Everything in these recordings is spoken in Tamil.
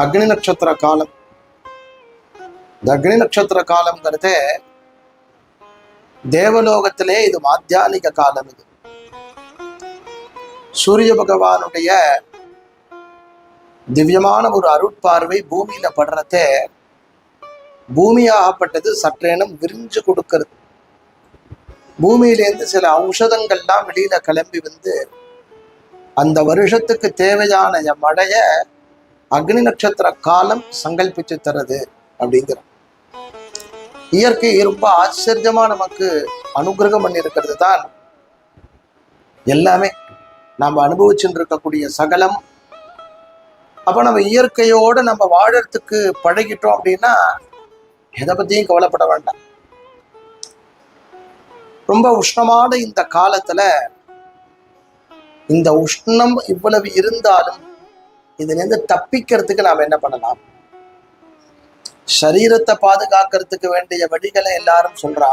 அக்னி நட்சத்திர காலம். இந்த அக்னி நட்சத்திர காலம்ங்கிறது தேவலோகத்திலே இது மாத்தியானிக காலம் இது. சூரிய பகவானுடைய திவ்யமான ஒரு அருட்பார்வை பூமியில படுறதே பூமியாகப்பட்டது சற்றேனும் விரிஞ்சு கொடுக்கிறது. பூமியிலேருந்து சில ஔஷதங்கள்லாம் வெளியில கிளம்பி வந்து அந்த வருஷத்துக்கு தேவையான மழையை அக்னி நட்சத்திர காலம் சங்கல்பிச்சு தருது அப்படிங்கிற இயற்கை ரொம்ப ஆச்சரியமா நமக்கு அனுகிரகம் பண்ணியிருக்கிறது தான் எல்லாமே. நாம் அனுபவிச்சுட்டு இருக்கக்கூடிய சகலம். அப்போ நம்ம இயற்கையோட நம்ம வாழறதுக்கு பழகிட்டோம் அப்படின்னா எதை பத்தியும் கவலைப்பட வேண்டாம். ரொம்ப உஷ்ணமான இந்த காலத்துல இந்த உஷ்ணம் இவ்வளவு இருந்தாலும் இதுல இருந்து தப்பிக்கிறதுக்கு நாம் என்ன பண்ணலாம்? சரீரத்தை பாதுகாக்கிறதுக்கு வேண்டிய வழிகளை எல்லாரும் சொல்றா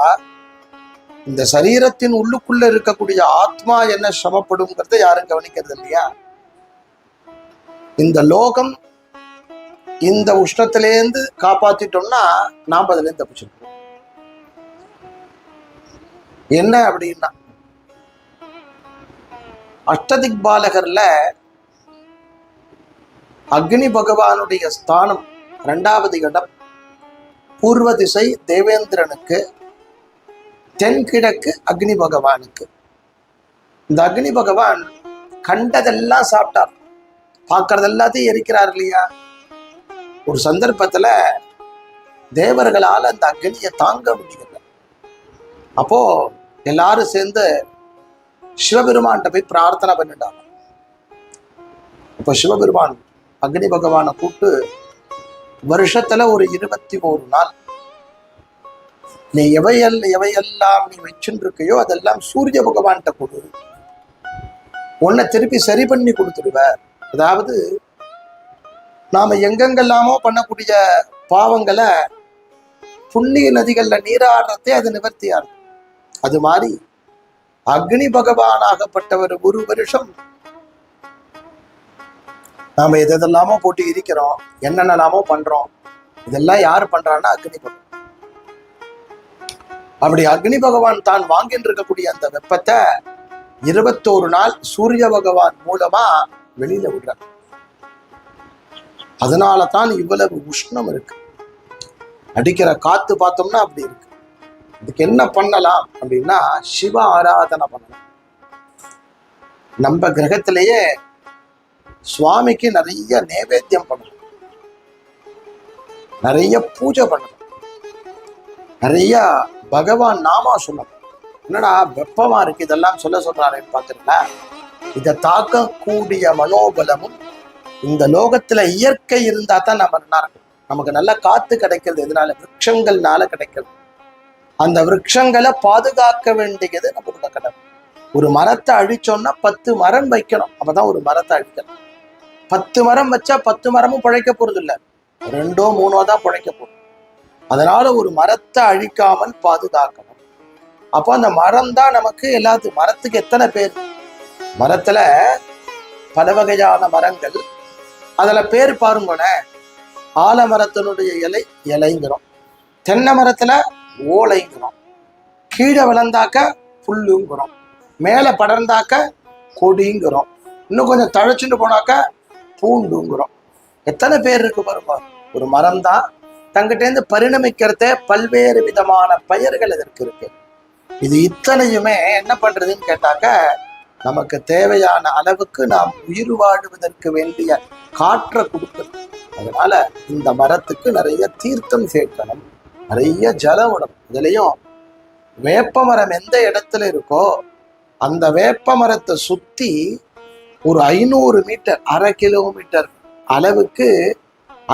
இந்த சரீரத்தின் உள்ளுக்குள்ள இருக்கக்கூடிய ஆத்மா என்ன சிரமப்படுங்கிறத யாரும் கவனிக்கிறது இல்லையா? இந்த லோகம் இந்த உஷ்ணத்திலேருந்து காப்பாத்திட்டோம்னா நாம் அதுல இருந்து தப்பிச்சிருக்கோம். என்ன அப்படின்னா அஷ்டதிக் பாலகர்ல அக்னி பகவானுடைய ஸ்தானம் இரண்டாவது இடம். பூர்வ திசை தேவேந்திரனுக்கு தென்கிழக்கு அக்னி பகவானுக்கு. இந்த அக்னி பகவான் கண்டதெல்லாம் சாப்பிட்டார். பார்க்கறது எல்லாத்தையும் எரிக்கிறார் இல்லையா? ஒரு சந்தர்ப்பத்துல தேவர்களால் அந்த அக்னியை தாங்க முடியல அப்போ எல்லாரும் சேர்ந்து சிவபெருமான்கிட்ட போய் பிரார்த்தனை பண்ணிட்டாங்க. இப்போ சிவபெருமான் அக்னி பகவானை கூப்பிட்டு வருஷத்துல ஒரு இருபத்தி ஒரு நாள். நீ எவையல் எவையெல்லாம் நீ வச்சுருக்கையோ அதெல்லாம் சூரிய பகவான்கிட்ட கொடு. உன்னை திருப்பி சரி பண்ணி கொடுத்துடுவ அதாவது நாம எங்கெங்கெல்லாமோ பண்ணக்கூடிய பாவங்களை புண்ணிய நதிகள்ல நீராடுறதே அது நிவர்த்தியாரு அது மாதிரி அக்னி பகவானாகப்பட்டவர் ஒரு வருஷம் நாம எதெல்லாமோ போட்டு இருக்கிறோம் என்னென்னலாமோ பண்றோம். இதெல்லாம் யார் பண்றான்னா அக்னி பகவான். அப்படி அக்னி பகவான் தான் வாங்கிட்டு இருக்கக்கூடிய அந்த வெப்பத்தை இருபத்தோரு நாள் சூரிய பகவான் மூலமா வெளியில விடுறார். அதனால தான் இவ்வளவு உஷ்ணம் இருக்கு. அடிக்கிற காத்து பார்த்தோம்னா அப்படி இருக்கு. இதுக்கு என்ன பண்ணலாம் அப்படின்னா சிவ ஆராதனை பண்ணலாம். நம்ம கிரகத்திலேயே சுவாமிக்கு நிறைய நைவேத்தியம் பண்ணணும். நிறைய பூஜை பண்ணணும். நிறைய பகவான் நாமா சொல்லணும். என்னடா வெப்பமா இருக்கு இதெல்லாம் சொல்ல சொல்றாருன்னு இத இதை தாக்கக்கூடிய மனோபலமும் இந்த லோகத்துல இயற்கை இருந்தா தான் நம்ம நல்லா இருக்கும் நமக்கு நல்ல காத்து கிடைக்கிறது எதனால? விருட்சங்கள்னால கிடைக்கிறது. அந்த விருட்சங்களை பாதுகாக்க வேண்டியது நம்மளோட கடமை ஒரு மரத்தை அழிச்சோம்னா பத்து மரம் வைக்கணும். அப்பதான் ஒரு மரத்தை அழிக்கணும் பத்து மரம் வச்சா பத்து மரமும் பிழைக்க போறது இல்லை ரெண்டோ மூணோ தான் பிழைக்க போகுது. அதனால ஒரு மரத்தை அழிக்காமல் பாதுகாக்கணும். அப்போ அந்த மரம் தான் நமக்கு எல்லாத்துக்கும் மரத்துக்கு எத்தனை பேர்? மரத்துல பல வகையான மரங்கள். அதுல பேர் பாருங்களேன். ஆலமரத்தினுடைய இலை இலைங்கிறோம். தென்னை மரத்துல ஓலைங்கிறோம். கீழே விளந்தாக்க புல்லுங்கிறோம். மேலே படர்ந்தாக்க கொடிங்கிறோம். இன்னும் கொஞ்சம் தழைச்சுட்டு போனாக்க பூண்டுங்கிறோம் எத்தனை பேர் இருக்கு பாருங்க? ஒரு மரம் தான் தங்கிட்டேருந்து பரிணமிக்கிறத பல்வேறு விதமான பெயர்கள் இதற்கு இருக்கு. இது இத்தனையுமே என்ன பண்றதுன்னு கேட்டாக்க நமக்கு தேவையான அளவுக்கு நாம் உயிர் வாழுவதற்கு வேண்டிய காற்றை கொடுக்கணும். அதனால இந்த மரத்துக்கு நிறைய தீர்த்தம் சேர்க்கணும். நிறைய ஜலம் விடணும். இதுலயும் வேப்ப மரம் எந்த இடத்துல இருக்கோ அந்த வேப்ப மரத்தை சுத்தி ஒரு ஐநூறு மீட்டர் அரை கிலோமீட்டர் அளவுக்கு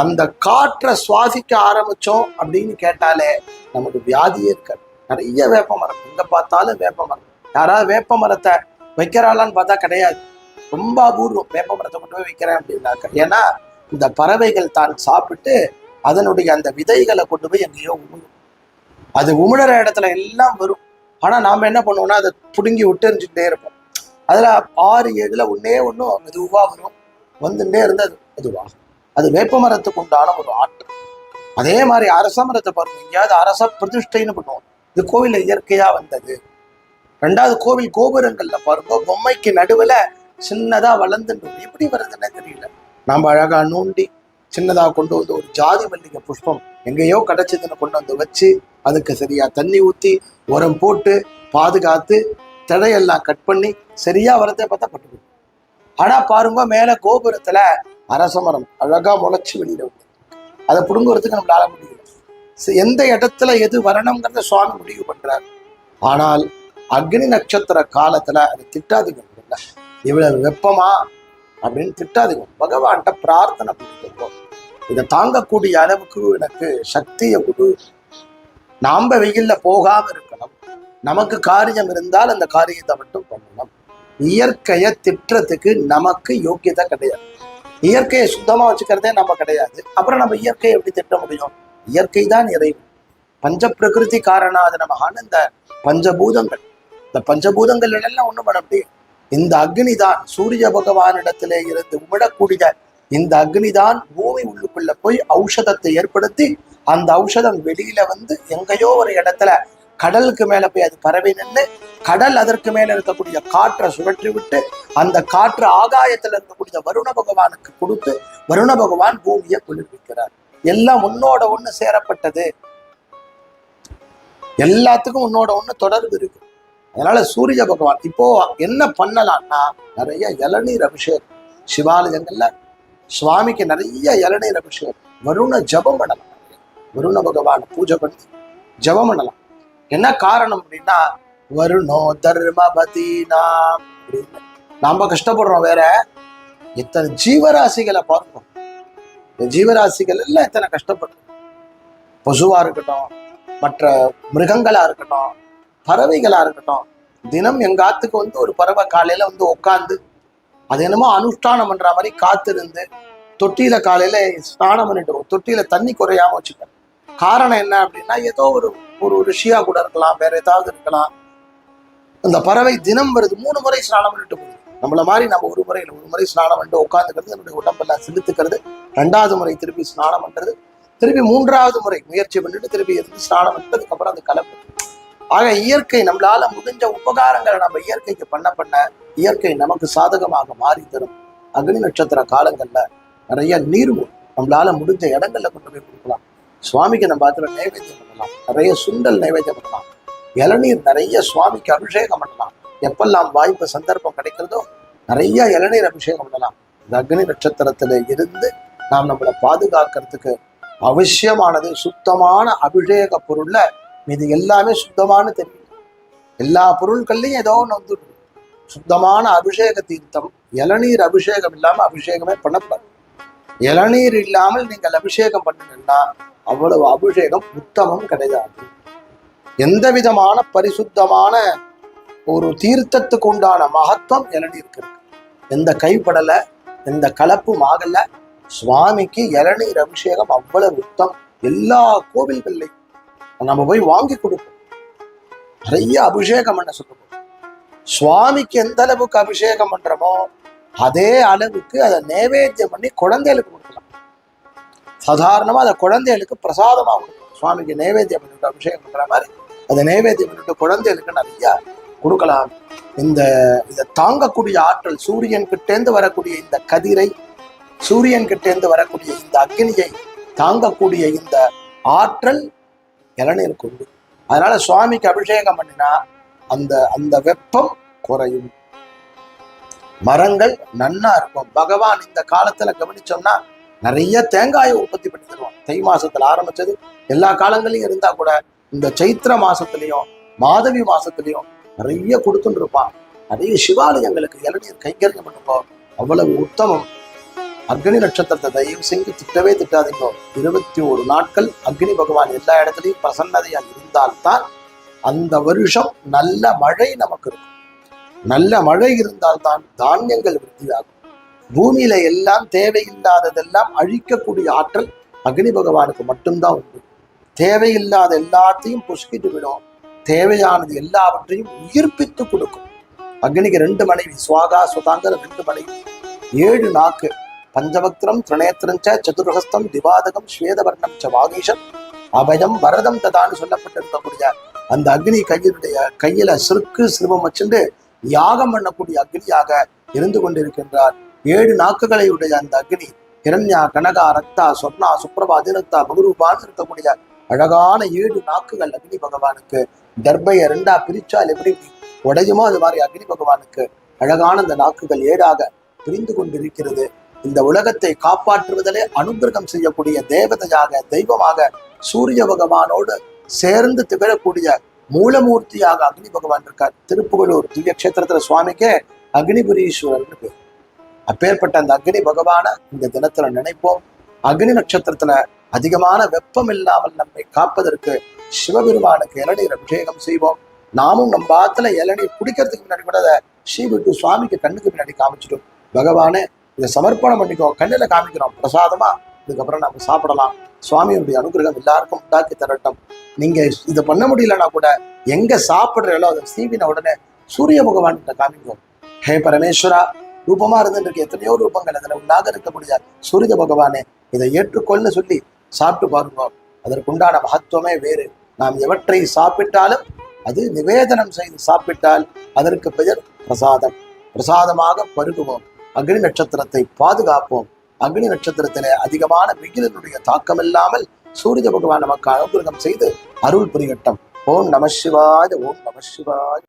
அந்த காற்றை சுவாசிக்க ஆரம்பிச்சோம் அப்படின்னு கேட்டாலே நமக்கு வியாதியே இருக்காது. நிறைய வேப்ப மரம். எங்கே பார்த்தாலும் வேப்ப மரம். யாராவது வேப்ப மரத்தை வைக்கிறாளான்னு பார்த்தா கிடையாது. ரொம்ப அபூர்வம். வேப்ப மரத்தை கொண்டு போய் வைக்கிறேன் அப்படின்னாக்க. ஏன்னா இந்த பறவைகள் தான் சாப்பிட்டு அதனுடைய அந்த விதைகளை கொண்டு போய் எங்கேயோ உமிழும். அது உமிழற இடத்துல எல்லாம் வரும். ஆனால் நாம் என்ன பண்ணுவோம்னா அதை புடுங்கி விட்டு இருப்போம். அதில் ஆறு ஏழில் ஒன்னே ஒன்றும் மெதுவாக வரும். வந்துட்டே இருந்தா அது மெதுவாகும் அது வேப்ப மரத்துக்கு உண்டான ஒரு ஆற்றல். அதே மாதிரி அரச மரத்தை பாருங்க. எங்கேயாவது அரச பிரதிஷ்டைன்னு பண்ணுவோம். இது கோவில்ல இயற்கையாக வந்தது. ரெண்டாவது கோவில் கோபுரங்கள்ல பாருங்க. பொம்மைக்கு நடுவுல சின்னதாக வளர்ந்துட்டு எப்படி வருதுன்னே தெரியல. நாம் அழகாக நோண்டி சின்னதாக கொண்டு வந்து ஒரு ஜாதி மல்லிகை புஷ்பம் எங்கேயோ கிடைச்சதுன்னு கொண்டு வந்து வச்சு அதுக்கு சரியாக தண்ணி ஊற்றி உரம் போட்டு பாதுகாத்து தடையெல்லாம் கட் பண்ணி சரியா வரத்தை பார்த்தா பட்டு ஆனா பாருங்க மேல கோபுரத்துல அரச மரம் அழகா முளைச்சு வெளியில வந்து அதை பிடுங்குறதுக்கு நம்மளால முடியல. எந்த இடத்துல எது வரணுங்கிறத சுவாமி முடிவு பண்றாரு. ஆனால் அக்னி நட்சத்திர காலத்துல அது திட்டாதீங்க இவ்வளவு வெப்பமா அப்படின்னு திட்டாதீங்க. பகவான்கிட்ட பிரார்த்தனை பண்ணிருக்கோம் இதை தாங்கக்கூடிய அளவுக்கு எனக்கு சக்தியை கொடு. நாம வெயில்ல போகாம இருக்கும் நமக்கு காரியம் இருந்தால் அந்த காரியத்தை மட்டும் பண்ணணும். இயற்கையை திட்டுறதுக்கு நமக்கு யோக்கியதை கிடையாது. இயற்கையை சுத்தமா வச்சுக்கிறதே நம்ம கிடையாது. அப்புறம் நம்ம இயற்கையை எப்படி திட்ட முடியும்? இயற்கை தான் இறைவன். பஞ்ச பிரகிருதி காரணாதனமான இந்த பஞ்சபூதங்கள். இந்த பஞ்சபூதங்கள் எல்லாம் ஒண்ணும் பண்ண முடியும் இந்த அக்னி தான் சூரிய பகவானிடத்திலே இருந்து உமிழக்கூடிய இந்த அக்னி தான் பூமி உள்ளுக்குள்ள போய் ஔஷதத்தை ஏற்படுத்தி அந்த ஔஷதம் வெளியில வந்து எங்கேயோ ஒரு இடத்துல கடலுக்கு மேல போய் அது பரவி நின்று கடல் அதற்கு மேல இருக்கக்கூடிய காற்றை சுழற்றி விட்டு அந்த காற்று ஆகாயத்துல இருக்கக்கூடிய வருண பகவானுக்கு கொடுத்து வருண பகவான் பூமியை குளிர்விக்கிறார். எல்லாம் உன்னோட ஒண்ணு சேரப்பட்டது. எல்லாத்துக்கும் உன்னோட ஒண்ணு தொடர்பு இருக்கு. அதனால சூரிய பகவான் இப்போ என்ன பண்ணலாம்னா நிறைய இளநீர் அபிஷேகம். சிவாலயங்கள்ல சுவாமிக்கு நிறைய இளநீர் அபிஷேகம். வருண ஜபம் பண்ணலாம். வருண பகவான் பூஜை பண்ணி ஜபம் பண்ணலாம். என்ன காரணம் அப்படின்னா வருணோ தர்மபதி நாம் அப்படின்னு நாம கஷ்டப்படுறோம் வேற. இத்தனை ஜீவராசிகளை பார்ப்போம் இந்த ஜீவராசிகள் எல்லாம் இத்தனை கஷ்டப்படுறோம் பசுவா இருக்கட்டும் மற்ற மிருகங்களா இருக்கட்டும் பறவைகளா இருக்கட்டும் தினம் எங்காத்துக்கு வந்து ஒரு பறவை காலையில வந்து உட்காந்து அது என்னமோ அனுஷ்டானம் பண்ற மாதிரி காத்திருந்து தொட்டியில காலையில ஸ்நானம் பண்ணிட்டு தொட்டியில தண்ணி குறையாம வச்சுக்க காரணம் என்ன அப்படின்னா ஏதோ ஒரு ஒரு ரிஷியா கூட இருக்கலாம் வேற ஏதாவது இருக்கலாம். அந்த பறவை தினம் வருது மூணு முறை ஸ்நானம் பண்ணிட்டு போகுது. நம்மள மாதிரி நம்ம ஒரு முறையில் ஒரு முறை ஸ்நானம் பண்ணிட்டு உட்காந்துக்கிறது நம்முடைய உடம்பெல்லாம் செலுத்துக்கிறது. ரெண்டாவது முறை திருப்பி ஸ்நானம் பண்றது. திருப்பி மூன்றாவது முறை முயற்சி பண்ணிட்டு திருப்பி இருந்து ஸ்நானம் பண்ணதுக்கு அப்புறம் அது கலப்பு. ஆக இயற்கை நம்மளால முடிஞ்ச உபகாரங்களை நம்ம இயற்கைக்கு பண்ண பண்ண இயற்கை நமக்கு சாதகமாக மாறி தரும். அக்னி நட்சத்திர காலங்கள்ல நிறைய நீர் நம்மளால முடிஞ்ச இடங்கள்ல கொண்டு போய் கொடுக்கலாம். சுவாமிக்கு நம்ம அதில் நைவேத்தியம் பண்ணலாம். நிறைய சுண்டல் நைவேத்தியம் பண்ணலாம். இளநீர் நிறைய சுவாமிக்கு அபிஷேகம் பண்ணலாம். எப்பெல்லாம் வாய்ப்பு சந்தர்ப்பம் கிடைக்கிறதோ நிறைய இளநீர் அபிஷேகம் பண்ணலாம். இந்த அக்னி நட்சத்திரத்துல இருந்து நாம் நம்மளை பாதுகாக்கிறதுக்கு அவசியமானது சுத்தமான அபிஷேக பொருள்ல இது எல்லாமே சுத்தமான தெரியும். எல்லா பொருட்கள்லையும் ஏதோ ஒன்று வந்து சுத்தமான அபிஷேக தீர்த்தம் இளநீர் அபிஷேகம் இல்லாம அபிஷேகமே பண்ணக்கூடாது இளநீர் இல்லாமல் நீங்கள் அபிஷேகம் பண்ணீங்கன்னா அவ்வளவு அபிஷேகம் உத்தமம் கிடையாது. எந்த விதமான பரிசுத்தமான ஒரு தீர்த்தத்துக்கு உண்டான மகத்துவம் இளநீருக்கு இருக்கு எந்த கைப்படலை எந்த கலப்பும் ஆகல. சுவாமிக்கு இளநீர் அபிஷேகம் அவ்வளவு உத்தம் எல்லா கோவில்கள்லையும் நம்ம போய் வாங்கி கொடுப்போம். நிறைய அபிஷேகம் பண்ண சொல்லுவோம். சுவாமிக்கு எந்த அளவுக்கு அபிஷேகம் பண்றோமோ அதே அளவுக்கு அதை நைவேத்தியம் பண்ணி குழந்தைகளுக்கு கொடுக்கலாம். சாதாரணமா அதை குழந்தைகளுக்கு பிரசாதமாக கொடுக்கலாம். சுவாமிக்கு நைவேத்தியம் பண்ணிட்டு அபிஷேகம் பண்ற மாதிரி அதை நைவேத்தியம் பண்ணிட்டு குழந்தைகளுக்கு நிறையா கொடுக்கலாம். இந்த இதை தாங்கக்கூடிய ஆற்றல் சூரியன் கிட்டேந்து வரக்கூடிய இந்த கதிரை சூரியன் கிட்டேந்து வரக்கூடிய இந்த அக்னியை தாங்கக்கூடிய இந்த ஆற்றல் இளநீருக்கு உண்டு. அதனால சுவாமிக்கு அபிஷேகம் பண்ணினா அந்த அந்த வெப்பம் குறையும். மரங்கள் நன்னா இருக்கும். பகவான் இந்த காலத்துல கவனிச்சோம்னா நிறைய தேங்காயை உற்பத்தி பண்ணி தருவான். தை மாசத்துல ஆரம்பிச்சது எல்லா காலங்களையும் இருந்தா கூட இந்த சைத்திர மாசத்துலயும் மாதவி மாசத்துலயும் நிறைய கொடுத்துட்டு இருப்பான். நிறைய சிவாலயங்களுக்கு இளநீர் கைங்கரியம் பண்ணுப்போ அவ்வளவு உத்தமம். அக்னி நட்சத்திரத்தை தயவு செஞ்சு திட்டவே திட்டாதீங்க. இருபத்தி ஒரு நாட்கள் அக்னி பகவான் எல்லா இடத்துலையும் பிரசன்னதையா இருந்தால்தான் அந்த வருஷம் நல்ல மழை நமக்கு இருக்கும். நல்ல மழை இருந்தால்தான் தானியங்கள் விருத்தியாகும் பூமியில எல்லாம் தேவையில்லாததெல்லாம் அழிக்கக்கூடிய ஆற்றல் அக்னி பகவானுக்கு மட்டும்தான் உண்டு. தேவையில்லாத எல்லாத்தையும் புஷ்கிட்டு விடும். தேவையானது எல்லாவற்றையும் உயிர்ப்பித்து கொடுக்கும். அக்னிக்கு ரெண்டு மனைவி சுவாகா சுதாங்கர ரெண்டு மனைவி. ஏழு நாக்கு பஞ்சபக்திரம் திரிநேத்திரம் ச சதுரகஸ்தம் திவாதகம் ஸ்வேதவர்ணம் ச வாகீஷம். அபயம் வரதம் ததான்னு சொல்லப்பட்டிருக்கக்கூடிய அந்த அக்னி கையினுடைய கையில சிறுக்கு சிறுவம் வச்சுட்டு யாகம் பண்ணக்கூடிய அக்னியாக இருந்து கொண்டிருக்கின்றார். ஏழு நாக்குகளை உடைய அந்த அக்னி இரண்யா கனகா ரக்தா சொர்ணா சுப்ரபா அதிரத்தா பகுரூபான்னு இருக்கக்கூடிய அழகான ஏழு நாக்குகள் அக்னி பகவானுக்கு தர்பையை ரெண்டா பிரிச்சால் எப்படி உடையுமோ அது மாதிரி அக்னி பகவானுக்கு அழகான அந்த நாக்குகள் ஏழாக பிரிந்து கொண்டிருக்கிறது. இந்த உலகத்தை காப்பாற்றுவதிலே அனுகிரகம் செய்யக்கூடிய தேவதையாக தெய்வமாக சூரிய பகவானோடு சேர்ந்து திகழக்கூடிய மூலமூர்த்தியாக அக்னி பகவான் இருக்கார். திருப்புகலூர் திவ்ய கஷேத்திரத்துல சுவாமிக்கே அக்னிபுரீஸ்வரர்னு பேர். அப்பேற்பட்ட அந்த அக்னி பகவான இந்த தினத்துல நினைப்போம். அக்னி நட்சத்திரத்துல அதிகமான வெப்பம் இல்லாமல் நம்மை காப்பதற்கு சிவபெருமானுக்கு இளநீர் அபிஷேகம் செய்வோம். நாமும் நம்ம ஆத்துல இளநீர் குடிக்கிறதுக்கு முன்னாடி கூட அதை ஸ்ரீவிட்டு சுவாமிக்கு கண்ணுக்கு முன்னாடி காமிச்சிடும் பகவானே இதை சமர்ப்பணம் பண்ணிக்கோ. கண்ணுல காமிக்கிறோம். பிரசாதமா இதுக்கப்புறம் நம்ம சாப்பிடலாம். சுவாமியுடைய அனுகிரகம் எல்லாருக்கும் உண்டாக்கி தரட்டும். நீங்க இதை பண்ண முடியலன்னா கூட எங்க சாப்பிடுறீங்களோ அதை சீவின உடனே சூரிய பகவான் காமிக்கும் ஹே பரமேஸ்வரா ரூபமா இருந்துட்டு எத்தனையோ ரூபங்கள் அதில் உண்டாக இருக்கக்கூடிய சூரிய பகவானே இதை ஏற்றுக்கொள்ள சொல்லி சாப்பிட்டு பாருங்க. அதற்குண்டான மகத்துவமே வேறு. நாம் எவற்றை சாப்பிட்டாலும் அது நிவேதனம் செய்து சாப்பிட்டால் அதற்கு பெயர் பிரசாதம். பிரசாதமாக பருகுவோம். அக்னி நட்சத்திரத்தை பாதுகாப்போம். அக்னி நட்சத்திரத்திலே அதிகமான வெயிலினுடைய தாக்கம் இல்லாமல் சூரிய பகவான் நமக்கு அனுகிரகம் செய்து அருள் புரியட்டும். ஓம் நம சிவாய ஓம் நம சிவாய.